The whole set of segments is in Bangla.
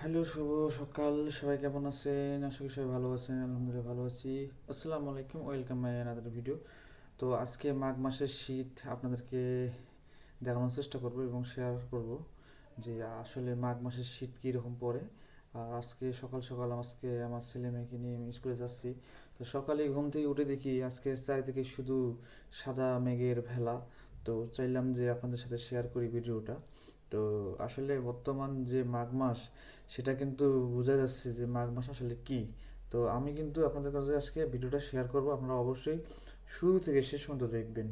হ্যালো, শুভ সকাল। সবাই কেমন আছেন? আশা করি সবাই ভালো আছেন। আলহামদুলিল্লাহ ভালো আছি। আসসালামু আলাইকুম। ওয়েলকাম মাই আনাদার ভিডিও তো আজকে মাঘ মাসের শীত আপনাদেরকে দেখানোর চেষ্টা করব এবং শেয়ার করব যে আসলে মাঘ মাসের শীত কীরকম পড়ে। আর আজকে সকাল সকাল আজকে আমার ছেলে মেয়েকে নিয়ে আমি স্কুলে যাচ্ছি। তো সকালে ঘুম থেকে উঠে দেখি আজকে চারিদিকে শুধু সাদা মেঘের ভেলা। তো চাইলাম যে আপনাদের সাথে শেয়ার করি ভিডিওটা তো আসলে বর্তমান যে মাঘ মাস, সেটা কিন্তু বোঝা যাচ্ছে যে মাঘ মাস আসলে কি। তো আমি কিন্তু আপনাদের কাছে আজকে ভিডিওটা শেয়ার করব, আপনারা অবশ্যই শুরু থেকে শেষ পর্যন্ত দেখবেন।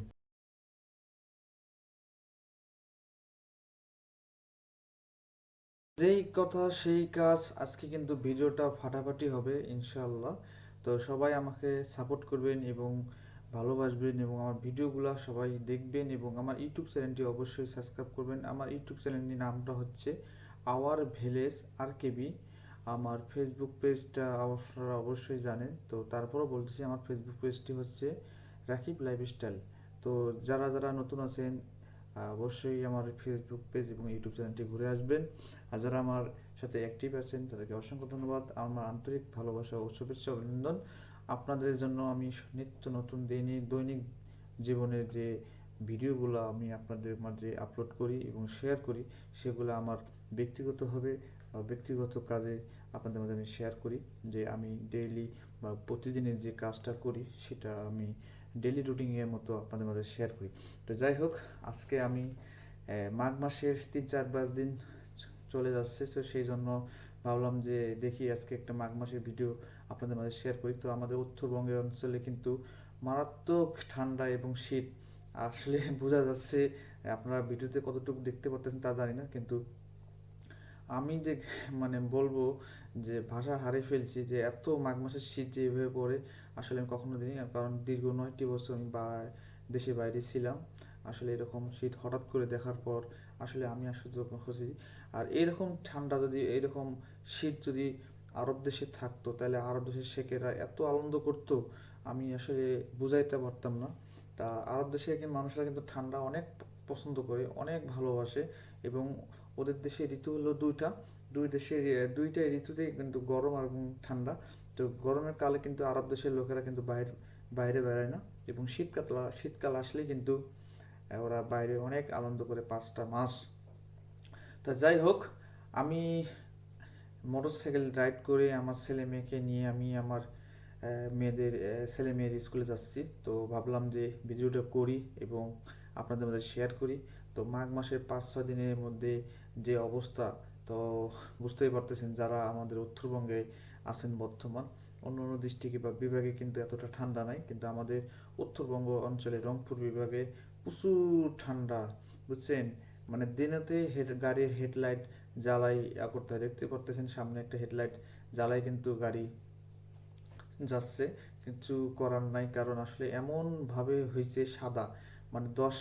যেই কথা সেই কাজ, আজকে কিন্তু ভিডিওটা ফাটাফাটি হবে ইনশাল্লাহ তো সবাই আমাকে সাপোর্ট করবেন এবং ভালোবাসবেন এবং আমার ভিডিওগুলো সবাই দেখবেন এবং আমার ইউটিউব চ্যানেলটি অবশ্যই সাবস্ক্রাইব করবেন। আমার ইউটিউব চ্যানেলটির নামটা হচ্ছে আওয়ার ভিলেজ আর কেবি আমার ফেসবুক পেজটা আপনারা অবশ্যই জানেন। তো তারপরও বলতেছি, আমার ফেসবুক পেজটি হচ্ছে রাকিব লাইফস্টাইল তো যারা যারা নতুন আছেন অবশ্যই আমার ফেসবুক পেজ এবং ইউটিউব চ্যানেলটি ঘুরে আসবেন। আর যারা আমার সাথে অ্যাক্টিভ আছেন, তাদেরকে অসংখ্য ধন্যবাদ। আমার আন্তরিক ভালোবাসা ও শুভেচ্ছা অভিনন্দন। আপনাদের জন্য আমি নিত্য নতুন দৈনিক দৈনিক জীবনের যে ভিডিওগুলো আমি আপনাদের মাঝে আপলোড করি এবং শেয়ার করি, সেগুলো আমার ব্যক্তিগতভাবে ব্যক্তিগত কাজে আপনাদের মাঝে আমি শেয়ার করি। যে আমি ডেইলি বা প্রতিদিনের যে কাজটা করি, সেটা আমি ডেইলি রুটিনের মতো আপনাদের মাঝে শেয়ার করি। তো যাই হোক, আজকে আমি মাঘ মাসের তিন চার পাঁচ দিন চলে যাচ্ছে, তো সেই জন্য ভাবলাম যে দেখি আজকে একটা মাঘ মাসের ভিডিও আপনাদের মাঝে শেয়ার করি। তো আমাদের উত্তরবঙ্গের অঞ্চলে কিন্তু মারাত্মক ঠান্ডা এবং শীত। আসলে বোঝা যাচ্ছে, আপনারা ভিডিওতে কতটুকু দেখতে পারতেছেন তা জানি না, কিন্তু আমি যে মানে বলব যে ভাষা হারিয়ে ফেলছি, যে এত মাঘ মাসের শীত যে এভাবে পড়ে, আসলে আমি কখনো দিইনি কারণ দীর্ঘ নয়টি বছর আমি বা দেশে বাইরে ছিলাম। আসলে এরকম শীত হঠাৎ করে দেখার পর আসলে আমি আশ্চর্য হয়েছি আর এরকম ঠান্ডা যদি, এরকম শীত যদি আরব দেশে থাকতো, তাহলে আরব দেশের শেখেরা এত আনন্দ করতো, আমি আসলে বুঝাইতে পারতাম না। তা আরব দেশে কিন্তু মানুষরা কিন্তু ঠান্ডা অনেক পছন্দ করে, অনেক ভালোবাসে এবং ওদের দেশে ঋতু হলো দুইটা। দুই দেশের দুইটাই ঋতুতেই কিন্তু গরম আর ঠান্ডা। তো গরমের কালে কিন্তু আরব দেশের লোকেরা কিন্তু বাইরে বাইরে বেড়ায় না এবং শীতকাল শীতকাল আসলেই কিন্তু ওরা বাইরে অনেক আনন্দ করে পাঁচটা মাস। তা যাই হোক, আমি মোটরসাইকেল রাইড করে আমার ছেলে মেয়েকে নিয়ে আমি আমার মেয়েদের ছেলে মেয়ের স্কুলে যাচ্ছি। তো ভাবলাম যে ভিডিওটা করি এবং আপনাদের মধ্যে শেয়ার করি। তো মাঘ মাসের পাঁচ, ছয় দিনের মধ্যে যে অবস্থা, তো বুঝতেই পারতেছেন যারা আমাদের উত্তরবঙ্গে আছেন বর্তমান, অন্য অন্য ডিস্ট্রিক্টে বা বিভাগে কিন্তু এতটা ঠান্ডা নাই। কিন্তু আমাদের উত্তরবঙ্গ অঞ্চলে রংপুর বিভাগে প্রচুর ঠান্ডা, বুঝছেন? মানে দিনেতে হেড, গাড়ির হেডলাইট জ্বালাই করতে হয়। দেখতে পারতেছেন সামনে একটা হেডলাইট জ্বালাই কিন্তু গাড়ি যাচ্ছে। কিছু করার নাই কারণ আসলে এমনভাবে হয়েছে সাদা। মানে দশ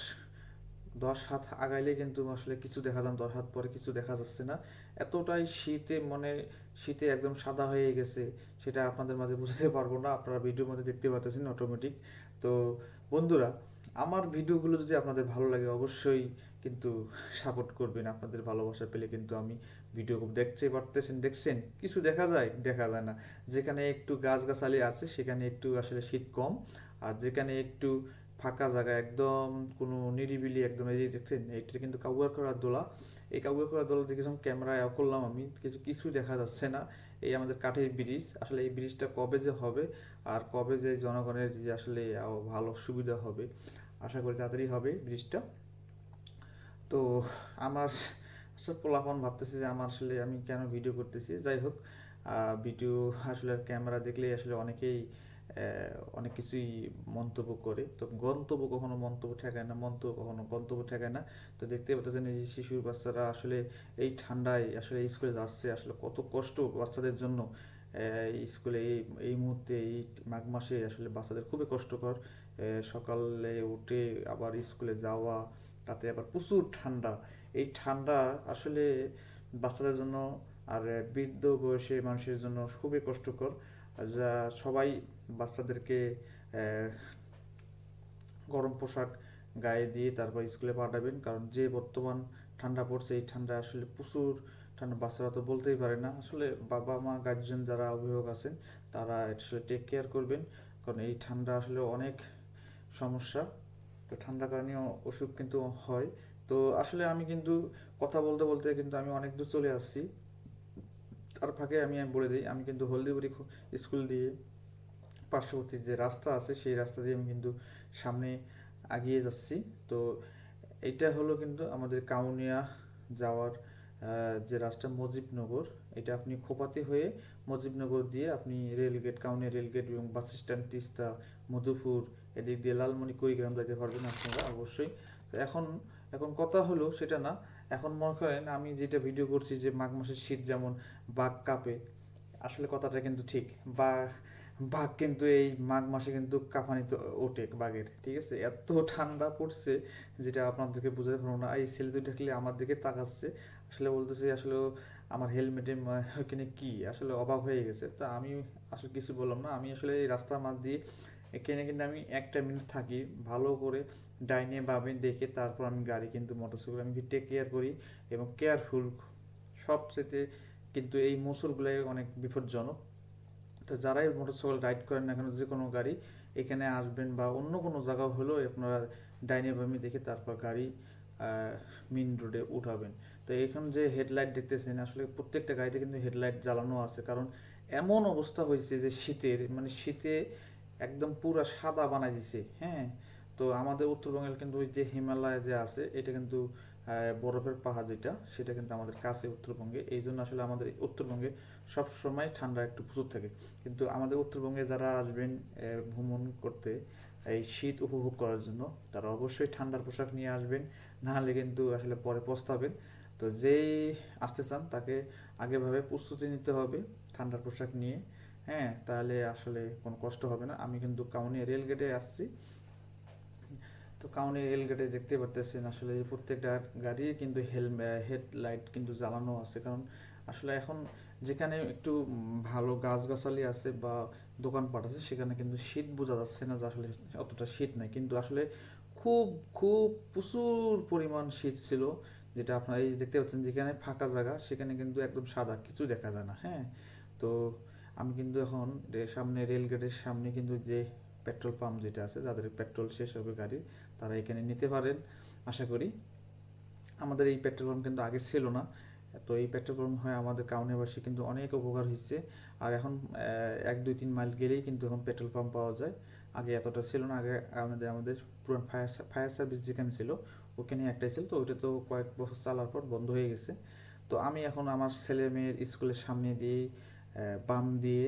দশ হাত আগাইলে কিন্তু আসলে কিছু দেখা যান দশ হাত পরে কিছু দেখা যাচ্ছে না। এতটাই শীতে মানে শীতে একদম সাদা হয়ে গেছে, সেটা আপনাদের মাঝে বুঝতে পারব না। আপনারা ভিডিওর মধ্যে দেখতে পাচ্ছেন অটোমেটিক তো বন্ধুরা আমার ভিডিওগুলো যদি আপনাদের ভালো লাগে অবশ্যই কিন্তু সাপোর্ট করবেন। আপনাদের ভালোবাসা পেলে কিন্তু আমি ভিডিও দেখতে পারতেছেন। দেখছেন? কিছু দেখা যায়? দেখা যায় না। যেখানে একটু গাছগাছালি আছে, সেখানে একটু আসলে শীত কম। আর যেখানে একটু ফাঁকা জায়গা, একদম কোনো নিরিবিলি, একদম এই দেখছেন, এটা কিন্তু কাউয়া করা দোলা। এই কাউয়া করা দোলা দেখেছিলাম ক্যামেরায় করলাম আমি, কিছু কিছু দেখা যাচ্ছে না। এই আমাদের কাঠের ব্রিজ। আসলে এই ব্রিজটা কবে যে হবে আর কবে যে জনগণের যে আসলে ভালো সুবিধা হবে, আশা করি তাড়াতাড়ি হবে ব্রিজটা। তো আমার সব ভাবতেছি ভাবতেছে যে আমার আসলে আমি কেন ভিডিও করতেছি। যাই হোক ভিডিও আসলে ক্যামেরা দেখলেই আসলে অনেকেই অনেক কিছুই মন্তব্য করে। তো গন্তব্য কখনো মন্তব্য ঠেকায় না, মন্তব্য কখনো গন্তব্য ঠেকায় না। তো দেখতে পাচ্ছেন এই যে শিশুর বাচ্চারা আসলে এই ঠান্ডায় আসলে স্কুলে যাচ্ছে, আসলে কত কষ্ট বাচ্চাদের জন্য। স্কুলে এই এই মুহূর্তে, এই মাঘ মাসে আসলে বাচ্চাদের খুবই কষ্টকর। সকালে উঠে আবার স্কুলে যাওয়া, তাতে আবার প্রচুর ঠান্ডা। এই ঠান্ডা আসলে বাচ্চাদের জন্য আর বৃদ্ধ বয়সে মানুষের জন্য খুবই কষ্টকর। যা সবাই বাচ্চাদেরকে গরম পোশাক গায়ে দিয়ে তারপর স্কুলে পাঠাবেন। কারণ যে বর্তমান ঠান্ডা পড়ছে, এই ঠান্ডা আসলে প্রচুর ঠান্ডা, বাচ্চারা তো বলতেই পারে না। আসলে বাবা মা, গার্জিয়ান যারা অভিভাবক আছেন, তারা আসলে টেক কেয়ার করবেন। কারণ এই ঠান্ডা আসলে অনেক সমস্যা। তো ঠান্ডা কারণে অসুখ কিন্তু হয়। তো আসলে আমি কিন্তু কথা বলতে বলতে কিন্তু আমি অনেক দূর চলে আসছি। তার ফাঁকে আমি বলে দিই, আমি কিন্তু হলদিবাড়ি স্কুল দিয়ে পার্শ্ববর্তী যে রাস্তা আছে, সেই রাস্তা দিয়ে আমি কিন্তু সামনে এগিয়ে যাচ্ছি। তো এটা হলো কিন্তু আমাদের কাউনিয়া যাওয়ার যে রাস্তা মজিবনগর, এটা আপনি খোপাতে হয়ে মজিবনগর দিয়ে আপনি রেলগেট, কাউনিয়া রেলগেট এবং বাস স্ট্যান্ড, তিস্তা, মধুপুর, এদিক দিয়ে লালমনি, কুড়িগ্রাম যেতে পারবেন আপনারা অবশ্যই। এখন এখন কথা হলো সেটা না, এখন মনে করেন আমি যেটা ভিডিও করছি যে মাঘ মাসের শীত যেমন বাঘ কাঁপে, আসলে কথাটা কিন্তু ঠিক। বা বাঘ কিন্তু এই মাঘ মাসে কিন্তু কাঁপানিতে ওঠে বাঘের, ঠিক আছে? এত ঠান্ডা পড়ছে যেটা আপনাদেরকে বোঝাতে পারব না। এই ছেলে দুটো দেখলে আমার দিকে তাকাচ্ছে। আসলে বলতেছে আসলে আমার হেলমেটে ওইখানে কি? আসলে অবাক হয়ে গেছে। তা আমি আসলে কিছু বললাম না। আমি আসলে এই রাস্তার মাঝ দিয়ে এখানে কিন্তু আমি একটা মিনিট থাকি। ভালো করে ডাইনে বামে দেখে তারপর আমি গাড়ি কিন্তু মোটরসাইকেল আমি টেক কেয়ার করি এবং কেয়ারফুল সবচেয়ে কিন্তু এই মুসুরগুলাই অনেক বিপজ্জনক। তো যারাই মোটরসাইকেল রাইড করেন না কেন যে কোনো গাড়ি এখানে আসবেন বা অন্য কোনো জায়গা হলেও আপনারা ডাইনে বামে দেখে তারপর গাড়ি মেন রোডে উঠাবেন। তো এখন যে হেডলাইট দেখতেছেন, আসলে প্রত্যেকটা গাড়িতে কিন্তু হেডলাইট জ্বালানো আছে। কারণ এমন অবস্থা হয়েছে যে শীতের মানে শীতে একদম পুরো সাদা বানাই দিছে হ্যাঁ? তো আমাদের উত্তরবঙ্গের কিন্তু ওই যে হিমালয় যে আছে, এটা কিন্তু বরফের পাহাড় যেটা, সেটা কিন্তু আমাদের কাছে উত্তরবঙ্গে। এই জন্য আসলে আমাদের উত্তরবঙ্গে সব সময় ঠান্ডা একটু প্রচুর থাকে। কিন্তু আমাদের উত্তরবঙ্গে যারা আসবেন ভ্রমণ করতে, এই শীত উপভোগ করার জন্য, তারা অবশ্যই ঠান্ডার পোশাক নিয়ে আসবেন। নাহলে কিন্তু আসলে পরে পস্তাবেন। তো যেই আসতে চান, তাকে আগেভাবে প্রস্তুতি নিতে হবে ঠান্ডার পোশাক নিয়ে। হ্যাঁ তাহলে আসলে কোনো কষ্ট হবে না। আমি কিন্তু কাউনিয়া রেল গেটে আসছি। তো কাউনিয়া রেল গেটে দেখতে পারতেছেন আসলে প্রত্যেকটা গাড়ি কিন্তু হেলমে হেডলাইট কিন্তু জ্বালানো আছে। কারণ আসলে এখন যেখানে একটু ভালো গাছগাছালি আছে বা দোকানপাট আছে, সেখানে কিন্তু শীত বোঝা যাচ্ছে না যে আসলে অতটা শীত নাই। কিন্তু আসলে খুব খুব প্রচুর পরিমাণ শীত ছিল, যেটা আপনারা এই দেখতে পাচ্ছেন যেখানে ফাঁকা জায়গা, সেখানে কিন্তু একদম সাদা কিছু দেখা যায় না হ্যাঁ? তো আমি কিন্তু এখন সামনে রেল গেটের সামনে কিন্তু যে পেট্রোল পাম্প যেটা আছে, যাদের পেট্রোল শেষ হবে গাড়ির তারা এখানে নিতে পারেন, আশা করি। আমাদের এই পেট্রোল পাম্প কিন্তু আগে ছিল না। তো এই পেট্রোল পাম্প হয়ে আমাদের কাউনিয়াবাসী কিন্তু অনেক উপকার হয়েছে। আর এখন এক, দুই, তিন মাইল গেলেই কিন্তু এখন পেট্রোল পাম্প পাওয়া যায়। আগে এতটা ছিল না, আগে আমাদের আমাদের পুরান ফায়ার ফায়ার সার্ভিস যেখানে ছিল, ওখানে একটাই ছিল। তো ওইটা তো কয়েক বছর চালার পর বন্ধ হয়ে গেছে। তো আমি এখন আমার ছেলে মেয়ের স্কুলের সামনে দিয়ে বাম দিয়ে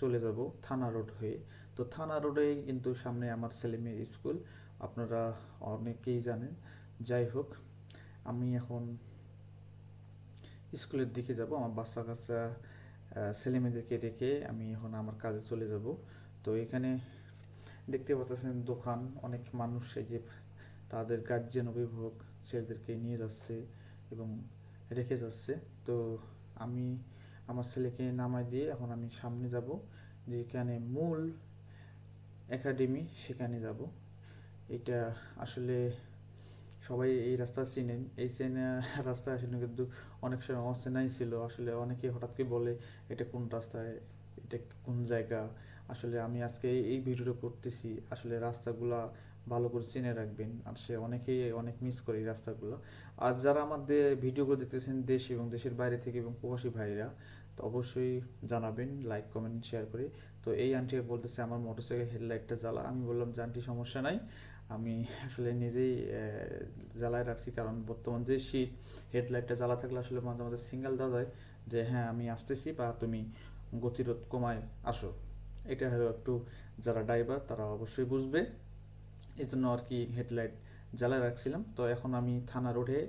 চলে যাব থানা রোড হয়ে। তো থানা রোডে কিন্তু সামনে আমার ছেলে মেয়ের স্কুল। আপনারা অনেকেই জানেন। যাই হোক আমি এখন স্কুলের দিকে যাব। আমার বাচ্চা কাচ্চা আহ, ছেলে মেয়েদেরকে রেখে আমি এখন আমার কাজে চলে যাব। তো এখানে দেখতে পাচ্ছেন দোকান। অনেক মানুষ এই যে তাদের গার্জেন অভিভাবক ছেলেদেরকে নিয়ে যাচ্ছে এবং রেখে যাচ্ছে। তো আমি আমার ছেলেকে নামাই দিয়ে এখন আমি সামনে যাব। যেখানে মূল একাডেমি সেখানে যাব। এটা আসলে সবাই এই রাস্তা চিনেন এই চেনা রাস্তা আসলে কিন্তু অনেক সময় অচেনাই ছিল। আসলে অনেকে হঠাৎ করে বলে, এটা কোন রাস্তায় এটা কোন জায়গা? আসলে আমি আজকে এই- এই ভিডিওটা করতেছি। আসলে রাস্তাগুলা ভালো করে চিনে রাখবেন। আর সে অনেকেই অনেক মিস করে এই রাস্তাগুলো। আর যারা আমাদের ভিডিওগুলো দেখতেছেন দেশ এবং দেশের বাইরে থেকে এবং প্রবাসী ভাইরা, তো অবশ্যই জানাবেন লাইক কমেন্ট শেয়ার করে। তো এই আন্টি বলতেছে, আমার মোটরসাইকেল হেডলাইটটা জ্বালা। আমি বললাম, যে আন্টি সমস্যা নাই। আমি আসলে নিজেই জ্বালায় রাখছি, কারণ বর্তমান যে শীত হেডলাইটটা জ্বালা থাকলে আসলে মাঝে মাঝে সিঙ্গেল দেওয়া যায় যে হ্যাঁ আমি আসতেছি বা তুমি গতিরোধ কমায় আসো। এটা হলো একটু যারা ড্রাইভার তারা অবশ্যই বুঝবে। এই জন্য আর কি হেডলাইট জ্বালায় রাখছিলাম। তো এখন আমি থানা রোডে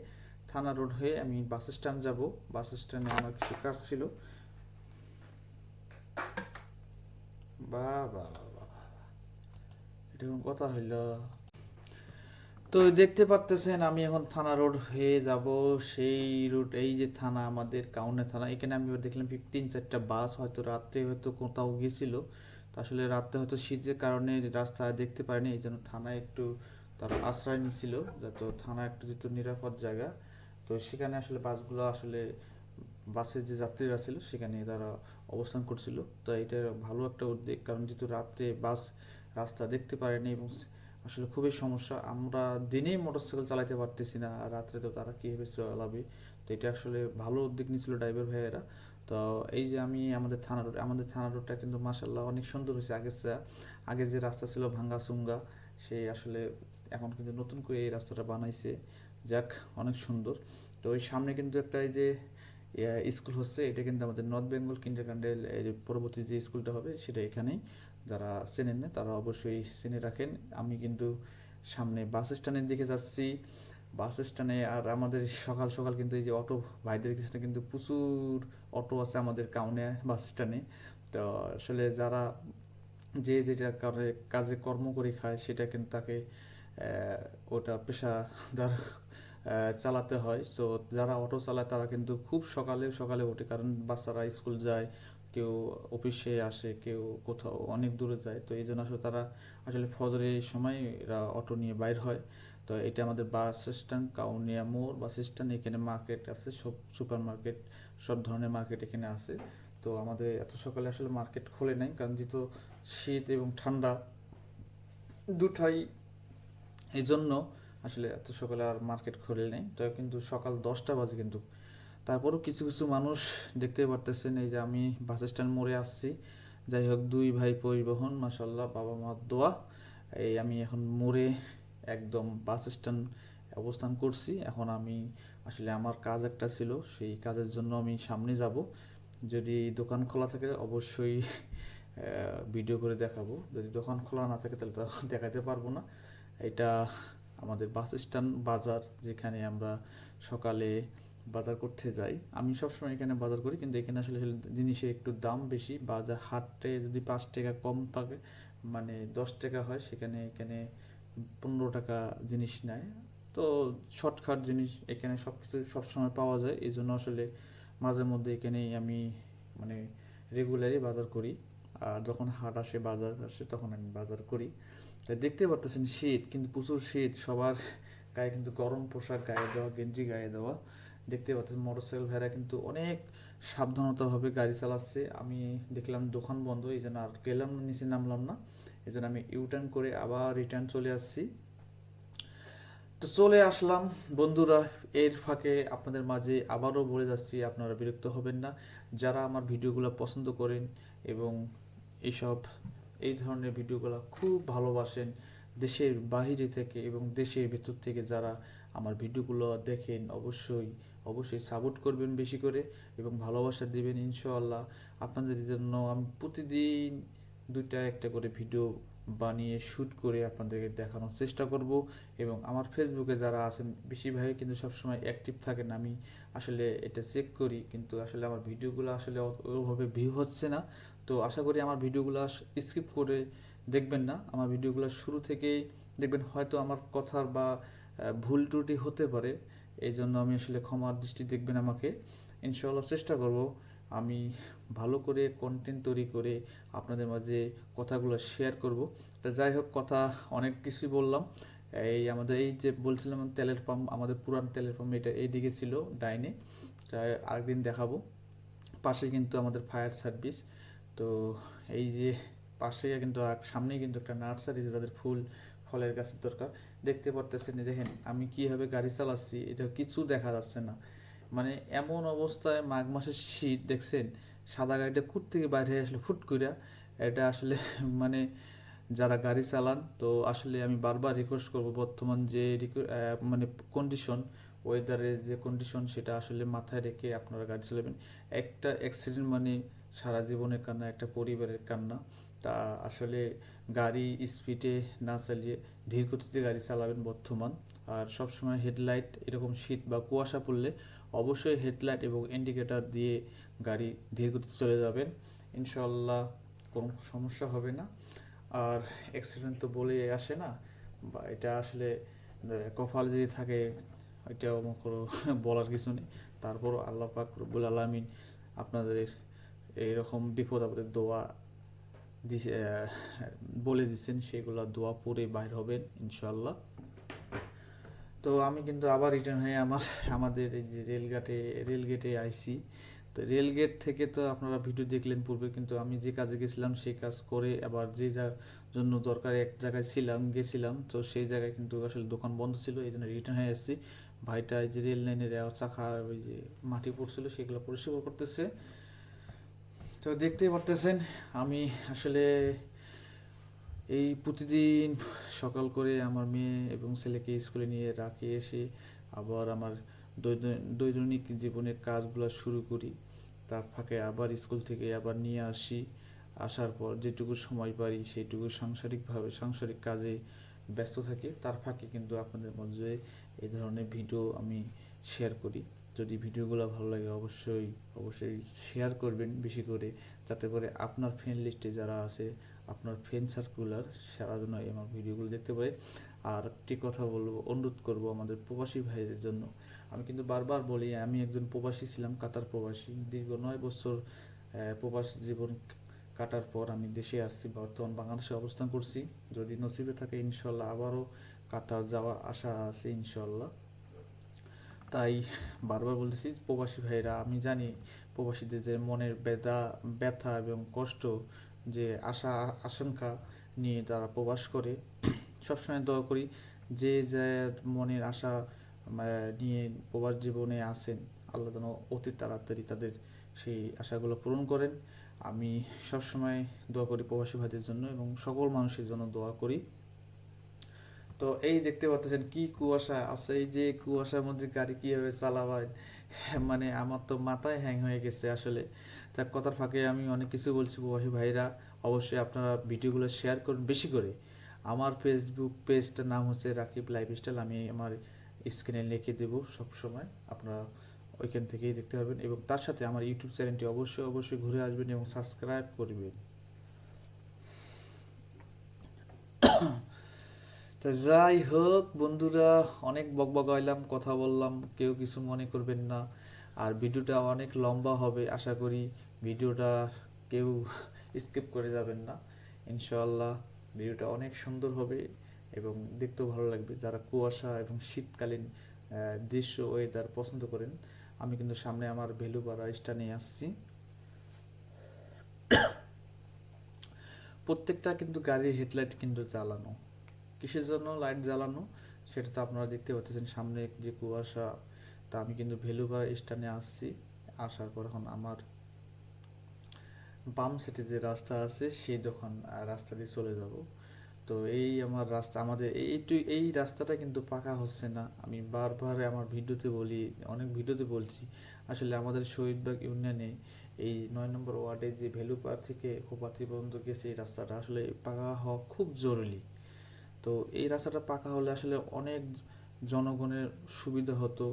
থানা রোড হয়ে আমি বাস স্ট্যান্ড যাব। বাস স্ট্যান্ডে আমার কিছু কাজ ছিল। বা এটা কথা হইল। তো দেখতে পারতেছেন, আমি এখন থানা রোড হয়ে যাব। সেই রুট এই যে থানা, আমাদের কাউনে থানা, এখানে আমি দেখলাম ফিফটিন চারটা বাস, হয়তো রাত্রে হয়তো কোথাও গেছিল। তো আসলে রাত্রে হয়তো শীতের কারণে রাস্তা দেখতে পারেনি, এই জন্য থানায় একটু তারা আশ্রয় নিছিল, যাতে থানা একটু যেহেতু নিরাপদ জায়গা। তো সেখানে আসলে বাসগুলো আসলে বাসে যে যাত্রীরা ছিল, সেখানে তারা অবস্থান করছিল। তো এটা ভালো একটা উদ্যোগ কারণ যেহেতু রাত্রে বাস রাস্তা দেখতে পারেনি এবং আসলে খুবই সমস্যা, আমরা দিনেই মোটরসাইকেল চালাতে পারতেছি না, আর রাত্রে তো তারা কীভাবে চালাবে? তো এটা আসলে ভালো উদ্যোগ নিয়েছিল ড্রাইভার ভাইয়েরা। তো এই যে আমি আমাদের থানা রোড আমাদের থানা রোডটা কিন্তু মাসাল্লাহ অনেক সুন্দর হয়েছে। আগের চেয়ে আগে যে রাস্তা ছিল ভাঙ্গা চুঙ্গা সেই আসলে এখন কিন্তু নতুন করে এই রাস্তাটা বানাইছে। যাক, অনেক সুন্দর। তো ওই সামনে কিন্তু একটা এই যে স্কুল হচ্ছে, এটা কিন্তু আমাদের নর্থ বেঙ্গল কিন্ডার গার্ডেন পরবর্তী যে স্কুলটা হবে, সেটা এখানেই যারা চেনেন না, তারা অবশ্যই চিনে রাখেন। আমি কিন্তু সামনে বাস স্ট্যান্ডের দিকে যাচ্ছি। বাস স্ট্যান্ডে আর আমাদের সকাল সকাল কিন্তু এই যে অটো, ভাইদের সাথে কিন্তু প্রচুর অটো আছে আমাদের কাউনে বাস স্ট্যান্ডে। তো আসলে যারা যে যেটা কাজে কর্ম করে খায়, সেটা কিন্তু তাকে ওটা পেশাদার চালাতে হয়। তো যারা অটো চালায়, তারা কিন্তু খুব সকালে সকালে ওঠে। কারণ বাচ্চারা স্কুল যায়, কেউ অফিসে আসে, কেউ কোথাও অনেক দূরে যায়। তো এই জন্য আসলে তারা আসলে ফজরের সময় এরা অটো নিয়ে বাইর হয়। তো এটা আমাদের বাস স্ট্যান্ড, কাউনিয়া মোড় বাস স্ট্যান্ড। এখানে মার্কেট আছে, সব সুপার মার্কেট সব ধরনের মার্কেট এখানে আছে। তো আমাদের এত সকালে আসলে মার্কেট খোলে নাই। কারণ যেহেতু শীত এবং ঠান্ডা দুটাই, এই জন্য আসলে এত সকালে আর মার্কেট খোলে নেই। তো কিন্তু সকাল দশটা বাজে কিন্তু। তারপরও কিছু কিছু মানুষ দেখতে পারতেছেন, এই যে আমি বাস স্ট্যান্ড মোড়ে আসছি। যাই হোক, দুই ভাই পরিবহন মাসাল্লাহ বাবা মার দোয়া। এই আমি এখন মোড়ে একদম বাস স্ট্যান্ড অবস্থান করছি। এখন আমি আসলে আমার কাজ একটা ছিল, সেই কাজের জন্য আমি সামনে যাব। যদি দোকান খোলা থাকে, অবশ্যই ভিডিও করে দেখাবো। যদি দোকান খোলা না থাকে, তাহলে তো দেখাতে পারব না। এটা আমাদের বাস স্ট্যান্ড, বাজার যেখানে আমরা সকালে বাজার করতে যাই। আমি সবসময় এখানে বাজার করি, কিন্তু এখানে আসলে জিনিসের একটু দাম বেশি। বাজার হাটে যদি পাঁচ টাকা কম থাকে মানে দশ টাকা হয়, সেখানে এখানে পনেরো টাকা জিনিস নেয়। তো শর্টকাট জিনিস এখানে সব কিছু সবসময় পাওয়া যায়। এই জন্য আসলে মাঝে মধ্যে এখানেই আমি মানে রেগুলারই বাজার করি। আর যখন হাট আসে, বাজার আসে, তখন আমি বাজার করি। দেখতে পারতেছেন শীত, কিন্তু প্রচুর শীত। সবার গায়ে কিন্তু গরম পোশাক, গায়ে দেওয়া, গেঞ্জি গায়ে দেওয়া। দেখতে পাচ্ছেন মোটরসাইকেল ভাইরা কিন্তু অনেক সাবধানতাভাবে গাড়ি চালাচ্ছে। আমি দেখলাম দোকান বন্ধ, এই জন্য আর গেলাম না, নিচে নামলাম না। এই জন্য আমি ইউটার্ন করে আবার রিটার্ন চলে আসছি। তো চলে আসলাম। বন্ধুরা, এর ফাঁকে আপনাদের মাঝে আবারও বলে যাচ্ছি, আপনারা বিরক্ত হবেন না। যারা আমার ভিডিওগুলো পছন্দ করেন এবং এইসব এই ধরনের ভিডিওগুলো খুব ভালোবাসেন দেশের বাহিরে থেকে এবং দেশের ভেতর থেকে যারা আমার ভিডিওগুলো দেখেন অবশ্যই অবশ্যই সাপোর্ট করবেন বেশি করে এবং ভালোবাসা দেবেন ইনশাআল্লাহ। আপনাদের জন্য আমি প্রতিদিন দুইটা একটা করে ভিডিও বানিয়ে শ্যুট করে আপনাদেরকে দেখানোর চেষ্টা করব। এবং আমার ফেসবুকে যারা আছেন, বেশিরভাগই কিন্তু সবসময় অ্যাক্টিভ থাকেন। আমি আসলে এটা চেক করি, কিন্তু আসলে আমার ভিডিওগুলো আসলে ওইভাবে ভিউ হচ্ছে না। তো আশা করি আমার ভিডিওগুলো স্কিপ করে দেখবেন না। আমার ভিডিওগুলো শুরু থেকেই দেখবেন, হয়তো আমার কথার বা ভুল ত্রুটি হতে পারে। এই জন্য আমি আসলে ক্ষমার দৃষ্টি দেখবেন আমাকে। ইনশাআল্লাহ চেষ্টা করব। আমি ভালো করে কন্টেন্ট তৈরি করে আপনাদের মাঝে কথাগুলো শেয়ার করব। তা যাই হোক, কথা অনেক কিছুই বললাম। এই আমাদের এই যে বলছিলাম তেলের পাম্প আমাদের পুরান তেলের পাম্প এটা এইদিকে ছিল ডাইনে। তাই আরেকদিন দেখাবো। পাশে কিন্তু আমাদের ফায়ার সার্ভিস তো এই যে পাশে কিন্তু সামনেই কিন্তু একটা নার্সারি যাদের ফুল ফলের গাছের দরকার। দেখতে পারতেছেন, দেখেন আমি কীভাবে গাড়ি চালাচ্ছি এটা কিছু দেখা যাচ্ছে না। মানে এমন অবস্থায় মাঘ মাসের শীত, দেখছেন? সাদা গাড়িটা কুট থেকে বাইরে আসলে ফুট কইরা। এটা আসলে মানে যারা গাড়ি চালান, তো আসলে আমি বারবার রিকোয়েস্ট করব বর্তমান যে মানে কন্ডিশন ওয়েদারের যে কন্ডিশন সেটা আসলে মাথায় রেখে আপনারা গাড়ি চালাবেন। একটা অ্যাক্সিডেন্ট মানে সারা জীবনের কান্না, একটা পরিবারের কান্না। তা আসলে গাড়ি স্পিডে না চালিয়ে ধীর গতিতে গাড়ি চালাবেন বর্তমান। আর সবসময় হেডলাইট এরকম শীত বা কুয়াশা পড়লে অবশ্যই হেডলাইট এবং ইন্ডিকেটর দিয়ে গাড়ি ধীর গতিতে চলে যাবেন। ইনশাল্লাহ কোনো সমস্যা হবে না। আর অ্যাক্সিডেন্ট তো বলে আসে না। বা এটা আসলে কপাল যদি থাকে এটা আমার কোনো বলার কিছু নেই। তারপরও আল্লাহ পাক রব্বুল আলমিন আপনাদের এইরকম বিপদ আপদের দোয়া দিছে বলে দিচ্ছেন। সেগুলো দোয়া পড়ে বাইর হবেন ইনশাল্লাহ তো আমি কিন্তু আবার রিটার্ন হয়ে আমার, আমাদের এই যে রেলঘাটে, রেলগেটে আইসি। তো রেলগেট থেকে তো আপনারা ভিডিও দেখলেন পূর্বে, কিন্তু আমি যে কাজে গেছিলাম সেই কাজ করে আবার যে জন্য দরকার এক জায়গায় ছিলাম, গেছিলাম, তো সেই জায়গায় কিন্তু আসলে দোকান বন্ধ ছিল, এই জন্য রিটার্ন হয়ে এসেছি ভাইটা এই যে রেল লাইনের চাকা, ওই যে মাটি পড়ছিল, সেগুলো পরিষ্কার করতেছে। তো দেখতেই পারতেছেন, আমি আসলে এই প্রতিদিন সকাল করে আমার মেয়ে এবং ছেলেকে স্কুলে নিয়ে রাখি, এসে আবার আমার দৈন- দৈনন্দিন জীবনের কাজগুলো শুরু করি। তার ফাঁকে আবার স্কুল থেকে আবার নিয়ে আসি। আসার পর যেটুকু সময় পারি সেইটুকু সাংসারিকভাবে, সাংসারিক কাজে ব্যস্ত থাকি। তার ফাঁকে কিন্তু আপনাদের মধ্যে এই ধরনের ভিডিও আমি শেয়ার করি। যদি ভিডিওগুলো ভালো লাগে অবশ্যই অবশ্যই শেয়ার করবেন বেশি করে। যাতে করে আপনার ফ্রেন্ড লিস্টে যারা আছে আপনার ফ্রেন্ড সার্কুলার সারা জন্য আমার ভিডিওগুলো দেখতে পারে। আর একটি কথা বলব, অনুরোধ করব আমাদের প্রবাসী ভাইয়ের জন্য। আমি কিন্তু বারবার বলি, আমি একজন প্রবাসী ছিলাম, কাতার প্রবাসী। দীর্ঘ নয় বছর প্রবাস জীবন কাটার পর আমি দেশে আসছি, বর্তমান বাংলাদেশে অবস্থান করছি। যদি নসিবে থাকে ইনশাল্লাহ আবারও কাতার যাওয়ার আশা আছে ইনশাল্লাহ। তাই বারবার বলতেছি, প্রবাসী ভাইরা, আমি জানি প্রবাসীদের যে মনের ব্যথা ব্যথা এবং কষ্ট যে আশা, আশঙ্কা নিয়ে তারা প্রবাস করে। সবসময় দোয়া করি যে যে মনের আশা নিয়ে প্রবাস জীবনে আসেন আল্লাহ যেন অতি তাড়াতাড়ি তাদের সেই আশাগুলো পূরণ করেন। আমি সবসময় দোয়া করি প্রবাসী ভাইদের জন্য এবং সকল মানুষের জন্য দোয়া করি। তো এই দেখতে পাচ্ছেন কি কুয়াশা আছে, এই যে কুয়াশার মধ্যে গাড়ি কীভাবে চালাবেন মানে আমার তো মাথায় হ্যাং হয়ে গেছে আসলে। তার কথার ফাঁকে আমি অনেক কিছু বলছি প্রবাসী ভাইরা। অবশ্যই আপনারা ভিডিওগুলো শেয়ার করুন বেশি করে। আমার ফেসবুক পেজটার নাম হচ্ছে রাকিব লাইফস্টাইল আমি আমার স্ক্রিনে লিখে দেবো সবসময়। আপনারা ওইখান থেকেই দেখতে পারবেন। এবং তার সাথে আমার ইউটিউব চ্যানেলটি অবশ্যই অবশ্যই ঘুরে আসবেন এবং সাবস্ক্রাইব করবেন। তা যাই হোক, বন্ধুরা, অনেক বকবক হইলাম কথা বললাম, কেউ কিছু মনে করবেন না। আর ভিডিওটা অনেক লম্বা হবে, আশা করি ভিডিওটা কেউ স্কিপ করে যাবেন না। ইনশাল্লাহ ভিডিওটা অনেক সুন্দর হবে এবং দেখতেও ভালো লাগবে। যারা কুয়াশা এবং শীতকালীন দৃশ্য ওয়েদার পছন্দ করেন, আমি কিন্তু সামনে আমার ভ্যালু বা রাইসটা নিয়ে আসছি। প্রত্যেকটা কিন্তু গাড়ির হেডলাইট কিন্তু জ্বালানো। কিসের জন্য লাইট জ্বালানো? সেটা তো আপনারা দেখতে পাচ্ছেন সামনে যে কুয়াশা, তা আমি কিন্তু বা স্টানে আসছি। আসার পর এখন আমার বাম সেটে যে রাস্তা আছে, সেই দোকান রাস্তা দিয়ে চলে যাব। তো এই আমার রাস্তা, আমাদের এইটু এই রাস্তাটা কিন্তু পাকা হচ্ছে না। আমি বারবার আমার ভিডিওতে বলি, অনেক ভিডিওতে বলছি, আসলে আমাদের শহীদবাগ ইউনিয়নে এই নয় নম্বর ওয়ার্ডে যে ভ্যালুপা থেকে হোপাতি পর্যন্ত গেছে এই রাস্তাটা, আসলে পাকা হওয়া খুব জরুরি। তো এই রাস্তাটা পাকা হলে আসলে অনেক জনগণের সুবিধা হতো,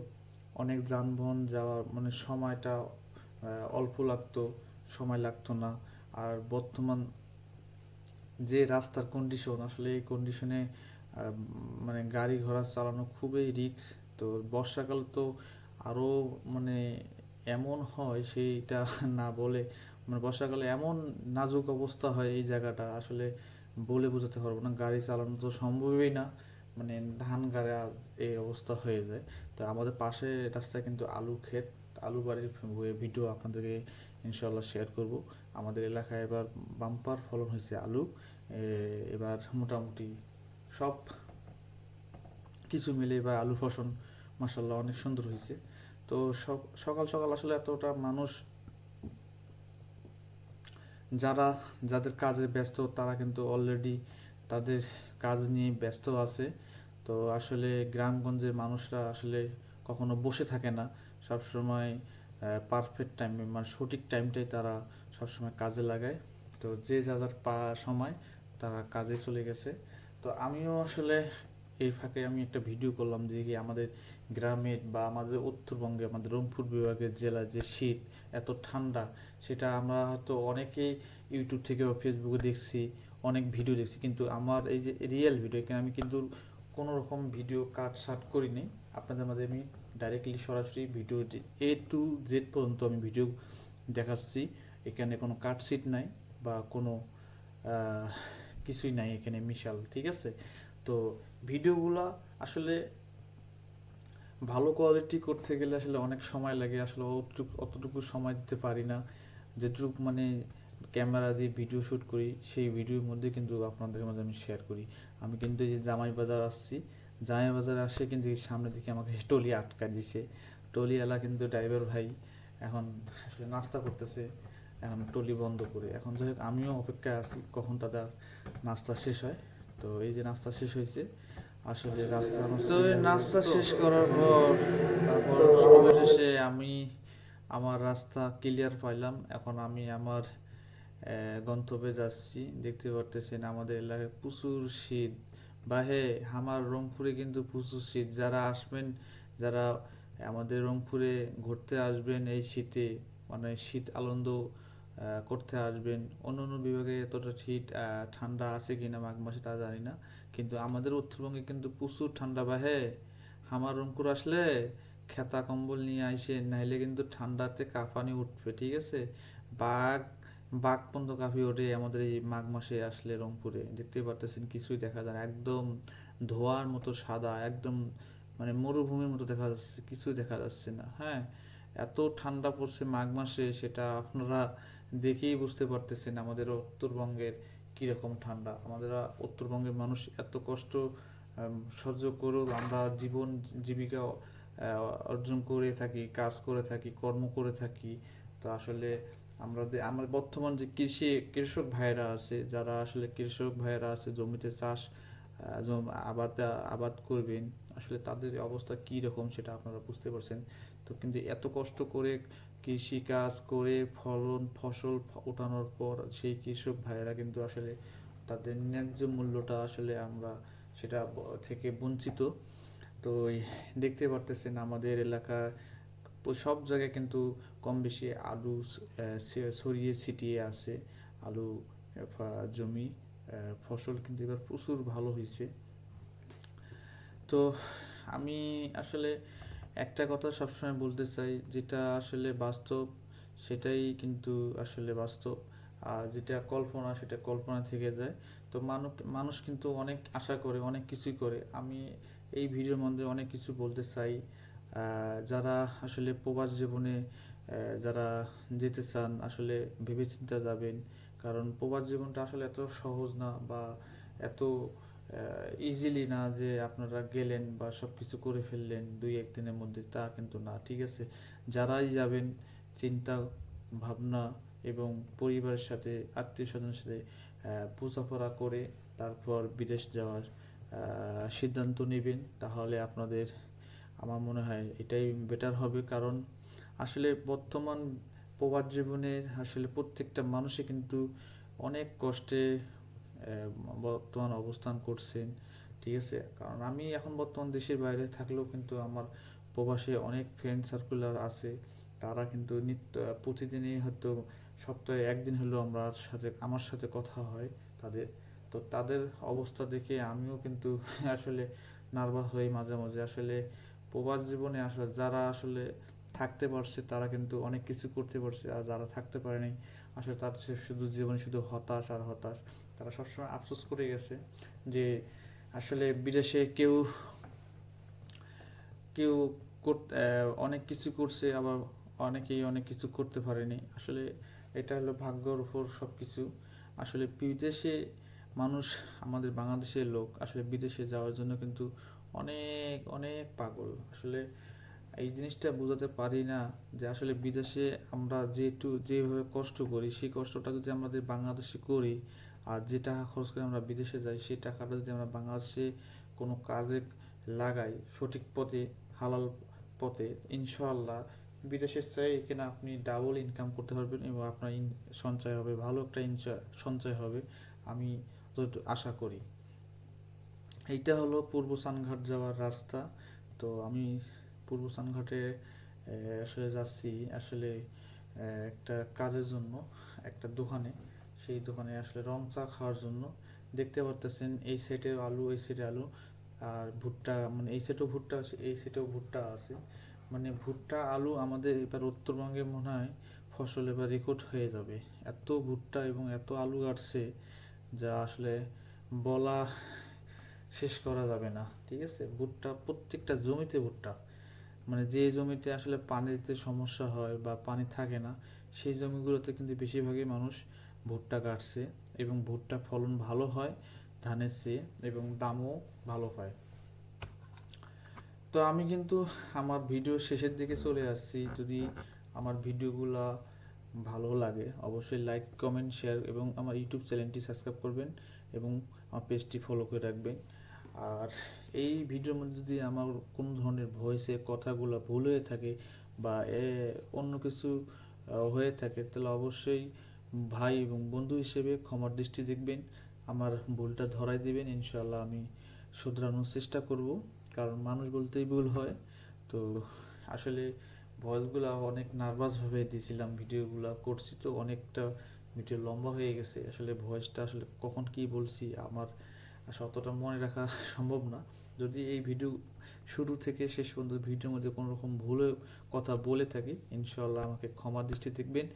অনেক যানবাহন যাওয়ার মানে সময়টা অল্প লাগতো, সময় লাগতো না। আর বর্তমান যে রাস্তার কন্ডিশন আসলে এই কন্ডিশনে মানে গাড়ি ঘোড়া চালানো খুবই রিস্ক তো বর্ষাকাল তো আরও মানে এমন হয় সেইটা না বলে মানে বর্ষাকালে এমন নাজুক অবস্থা হয় এই জায়গাটা। আসলে বলে বোঝাতে পারব না। গাড়ি চালানো তো সম্ভবই না। মানে ধান গাড়া এই অবস্থা হয়ে যায়। তো আমাদের পাশে রাস্তায় কিন্তু আলু ক্ষেত, আলু বাড়ির ভিডিও আপনাদেরকে ইনশাল্লাহ শেয়ার করব। আমাদের এলাকায় এবার বাম্পার ফলন হয়েছে আলু। এবার মোটামুটি সব কিছু মিলে এবার আলু ফসল মাসাল্লাহ অনেক সুন্দর হয়েছে। তো সকাল সকাল আসলে এতটা মানুষ যারা, যাদের কাজে ব্যস্ত, তারা কিন্তু অলরেডি তাদের কাজ নিয়ে ব্যস্ত আছে। তো আসলে গ্রামগঞ্জের মানুষরা আসলে কখনো বসে থাকে না। সবসময় পারফেক্ট টাইম মানে সঠিক টাইমটাই তারা সবসময় কাজে লাগায়। তো যে যা যার পা, সময় তারা কাজে চলে গেছে। তো আমিও আসলে এই ফাঁকে আমি একটা ভিডিও করলাম যে কি আমাদের গ্রামের বা আমাদের উত্তরবঙ্গে আমাদের রংপুর বিভাগের জেলা যে শীত এত ঠান্ডা, সেটা আমরা হয়তো অনেকেই ইউটিউব থেকে বা ফেসবুকে দেখছি, অনেক ভিডিও দেখছি, কিন্তু আমার এই যে রিয়েল ভিডিও এখানে আমি কিন্তু কোনো রকম ভিডিও কাট শার্ট করিনি। আপনাদের মাঝে আমি ডাইরেক্টলি সরাসরি ভিডিও এ টু জেড পর্যন্ত আমি ভিডিও দেখাচ্ছি। এখানে কোনো কাট সিট নাই বা কোনো কিছুই নাই এখানে মিশাল, ঠিক আছে? তো ভিডিওগুলো আসলে ভালো কোয়ালিটি করতে গেলে আসলে অনেক সময় লাগে। আসলে অতটুকু অতটুকু সময় দিতে পারি না। যেটুকু মানে ক্যামেরা দিয়ে ভিডিও শ্যুট করি, সেই ভিডিওর মধ্যে কিন্তু আপনাদের মাঝে আমি শেয়ার করি। আমি কিন্তু এই যে জামাই বাজার আসছি জামাই বাজার আসে কিন্তু এই সামনের দিকে আমাকে টলি আটকা দিছে। টলিওয়ালা কিন্তু ড্রাইভার ভাই এখন আসলে নাস্তা করতেছে, এখন টলি বন্ধ করে। এখন যাই হোক, আমিও অপেক্ষায় আছি কখন তাদের নাস্তা শেষ হয়। তো এই যে নাস্তা শেষ হয়েছে আসলে রাস্তা তো নাস্তা শেষ করার পর তারপর অবশেষে আমি আমার রাস্তা ক্লিয়ার পাইলাম। এখন আমি আমার গন্তব্যে যাচ্ছি। দেখতে পারতেছেন আমাদের এলাকায় প্রচুর শীত। বা হে আমার রংপুরে কিন্তু প্রচুর শীত। যারা আসবেন যারা আমাদের রংপুরে ঘুরতে আসবেন এই শীতে মানে শীত আনন্দ করতে আসবেন। অন্য অন্য বিভাগে এতটা শীত ঠান্ডা আছে কি না মাঘ মাসে তা জানি না। কিন্তু আমাদের উত্তরবঙ্গে কিন্তু প্রচুর ঠান্ডা বাহে। হামার রংপুর আসলে খেতা কম্বল নিয়ে আইসে, নাইলে কিন্তু ঠান্ডাতে কাঁপানি উঠবে, ঠিক আছে? বাঘ বাঘ পর্যন্ত কাঁপি ওঠে আমাদের এই মাঘ মাসে আসলে রংপুরে। দেখতে পারতেছেন, কিছুই দেখা যায় একদম ধোয়ার মতো সাদা, একদম মানে মরুভূমির মতো দেখা যাচ্ছে, কিছুই দেখা যাচ্ছে না। হ্যাঁ এত ঠান্ডা পড়ছে মাঘ মাসে, সেটা আপনারা দেখেই বুঝতে পারতেছেন আমাদের উত্তরবঙ্গের কীরকম ঠান্ডা। আমাদের উত্তরবঙ্গের মানুষ এত কষ্ট সহ্য করেও আমরা জীবন জীবিকা অর্জন করে থাকি, কাজ করে থাকি, কর্ম করে থাকি, তো আসলে আমরা আমার বর্তমান যে কৃষি, কৃষক ভাইয়েরা আছে, যারা আসলে কৃষক ভাইয়েরা আছে, জমিতে চাষ আবাদ আবাদ করবেন, আসলে তাদের অবস্থা কী রকম সেটা আপনারা বুঝতে পারছেন। তো কিন্তু এত কষ্ট করে কৃষি কাজ করে ফলন, ফসল ওঠানোর পর সেই কৃষক ভাইয়েরা কিন্তু আসলে তাদের ন্যায্য মূল্যটা আসলে আমরা সেটা থেকে বঞ্চিত। তো দেখতে পারতেছেন আমাদের এলাকার সব জায়গায় কিন্তু কম বেশি আলু ছড়িয়ে ছিটিয়ে আছে। আলু জমি ফসল কিন্তু এবার প্রচুর ভালো হয়েছে তো আমি আসলে একটা কথা সবসময় বলতে চাই, যেটা আসলে বাস্তব, সেটাই কিন্তু আসলে বাস্তব। আর যেটা কল্পনা, সেটা কল্পনা থেকে যায়। তো মানুষ মানুষ কিন্তু অনেক আশা করে, অনেক কিছুই করে। আমি এই ভিডিওর মধ্যে অনেক কিছু বলতে চাই। যারা আসলে প্রবাস জীবনে যারা যেতে চান, আসলে ভেবেচিন্তে যাবেন। কারণ প্রবাস জীবনটা আসলে এত সহজ না বা এত ইজিলি না যে আপনারা গেলেন বা সব কিছু করে ফেললেন দুই একদিনের মধ্যে, তা কিন্তু না, ঠিক আছে? যারাই যাবেন, চিন্তা, ভাবনা এবং পরিবারের সাথে, আত্মীয় স্বজনের সাথে বোঝাপড়া করে তারপর বিদেশ যাওয়ার সিদ্ধান্ত নেবেন, তাহলে আপনাদের, আমার মনে হয় এটাই বেটার হবে। কারণ আসলে বর্তমান প্রবাস জীবনের আসলে প্রত্যেকটা মানুষই কিন্তু অনেক কষ্টে বর্তমান অবস্থান করছেন, ঠিক আছে? কারণ আমি এখন বর্তমান দেশের বাইরে থাকলেও কিন্তু আমার প্রবাসে অনেক ফ্রেন্ড সার্কুলার আছে, তারা কিন্তু নিত্য, প্রতিদিনই হয়তো সপ্তাহে একদিন হলেও আমরা সাথে, আমার সাথে কথা হয় তাদের। তো তাদের অবস্থা দেখে আমিও কিন্তু আসলে নার্ভাস হই মাঝে মাঝে। আসলে প্রবাস জীবনে আসলে যারা আসলে থাকতে পারছে, তারা কিন্তু অনেক কিছু করতে পারছে, আর যারা থাকতে পারেনি, আসলে তার শুধু জীবনে শুধু হতাশ আর হতাশ। তারা সবসময় আফসোস করে গেছে যে আসলে বিদেশে কেউ কেউ অনেক কিছু করছে, আবার অনেকেই অনেক কিছু করতে পারেনি। আসলে এটা হলো ভাগ্যর উপর সব কিছু আসলে বিদেশে মানুষ, আমাদের বাংলাদেশের লোক আসলে বিদেশে যাওয়ার জন্য কিন্তু অনেক অনেক পাগল। আসলে এই জিনিসটা বোঝাতে পারি না যে আসলে বিদেশে আমরা যেটু, যেভাবে কষ্ট করি, সেই কষ্টটা যদি আমাদের বাংলাদেশে করি আর যে টাকা খরচ করে আমরা বিদেশে যাই, সেই টাকাটা যদি আমরা বাংলাদেশে কোনো কাজে লাগাই সঠিক পথে, হালাল পথে ইনশাল্লাহ বিদেশের চাই এখানে আপনি ডাবল ইনকাম করতে পারবেন এবং আপনার সঞ্চয় হবে, ভালো একটা সঞ্চয় হবে আমি আশা করি। এইটা হলো পূর্ব সানঘাট যাওয়ার রাস্তা। তো আমি পূর্ব সানঘাটে আসলে যাচ্ছি আসলে একটা কাজের জন্য, একটা দোকানে। সেই দোকানে আসলে রং চা খাওয়ার জন্য। দেখতে পারতেছেন এই সাইডে আলু, এই সাইডে আলু। আর ভুট্টা মানে এই সাইডেও ভুট্টা আছে, এই সাইডেও ভুট্টা আছে। মানে ভুট্টা, আলু আমাদের এবার উত্তরবঙ্গে মনে হয় ফসল এবার রেকর্ড হয়ে যাবে। এত ভুট্টা এবং এত আলু আসছে যা আসলে বলা শেষ করা যাবে না। ঠিক আছে? ভুট্টা, প্রত্যেকটা জমিতে ভুট্টা। মানে যে জমিতে আসলে পানিতে সমস্যা হয় বা পানি থাকে না, সেই জমিগুলোতে কিন্তু বেশিরভাগই মানুষ ভুট্টা কাটছে এবং ভুট্টা ফলন ভালো হয়, ধানের চেয়ে এবং দামও ভালো পায় তো আমি কিন্তু আমার ভিডিও শেষের দিকে চলে আসছি। যদি আমার ভিডিওগুলা ভালো লাগে, অবশ্যই লাইক, কমেন্ট, শেয়ার এবং আমার ইউটিউব চ্যানেলটি সাবস্ক্রাইব করবেন এবং আমার পেজটি ফলো করে রাখবেন। আর এই ভিডিওর মধ্যে যদি আমার কোনো ধরনের ভয়েসে কথাগুলো ভুল হয়ে থাকে বা, এ, অন্য কিছু হয়ে থাকে, তাহলে অবশ্যই ভাই এবং বন্ধু হিসেবে ক্ষমার দৃষ্টি দেখবেন, আমার ভুলটা ধরাই দিবেন ইনশাল্লাহ আমি শুধরানোর চেষ্টা করব, কারণ মানুষ বলতেই ভুল হয়। তো আসলে ভয়েসগুলো অনেক নার্ভাসভাবে দিয়েছিলাম ভিডিওগুলো করছি তো অনেকটা ভিডিও লম্বা হয়ে গেছে, আসলে ভয়েসটা আসলে কখন কি বলছি, আমার আসলে অতটা মনে রাখা সম্ভব না। যদি এই ভিডিও শুরু থেকে শেষ পর্যন্ত ভিডিওর মধ্যে কোনো রকম ভুল কথা বলে থাকি ইনশাল্লাহ আমাকে ক্ষমার দৃষ্টি দেখবেন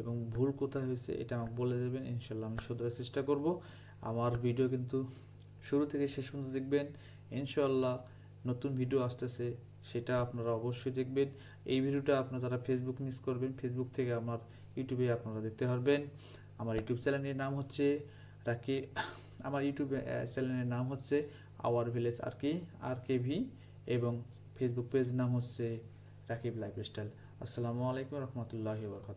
এবং ভুল কোথায় হয়েছে এটা আমাকে বলে দেবেন ইনশাল্লাহ আমি শোধরার চেষ্টা করব। আমার ভিডিও কিন্তু শুরু থেকে শেষ পর্যন্ত দেখবেন ইনশাল্লাহ নতুন ভিডিও আসতেছে সেটা আপনারা অবশ্যই দেখবেন। এই ভিডিওটা আপনারা যারা ফেসবুক মিস করবেন ফেসবুক থেকে আমার ইউটিউবে আপনারা দেখতে পারবেন। আমার ইউটিউব চ্যানেলের নাম হচ্ছে রাকি আমার ইউটিউব চ্যানেলের নাম হচ্ছে আওয়ার ভিলেজ আর কি আর কে ভি এবং ফেসবুক পেজ নাম হচ্ছে রাকিব লাইফস্টাইল আসসালামু আলাইকুম রহমতুল্লাহি বরকাত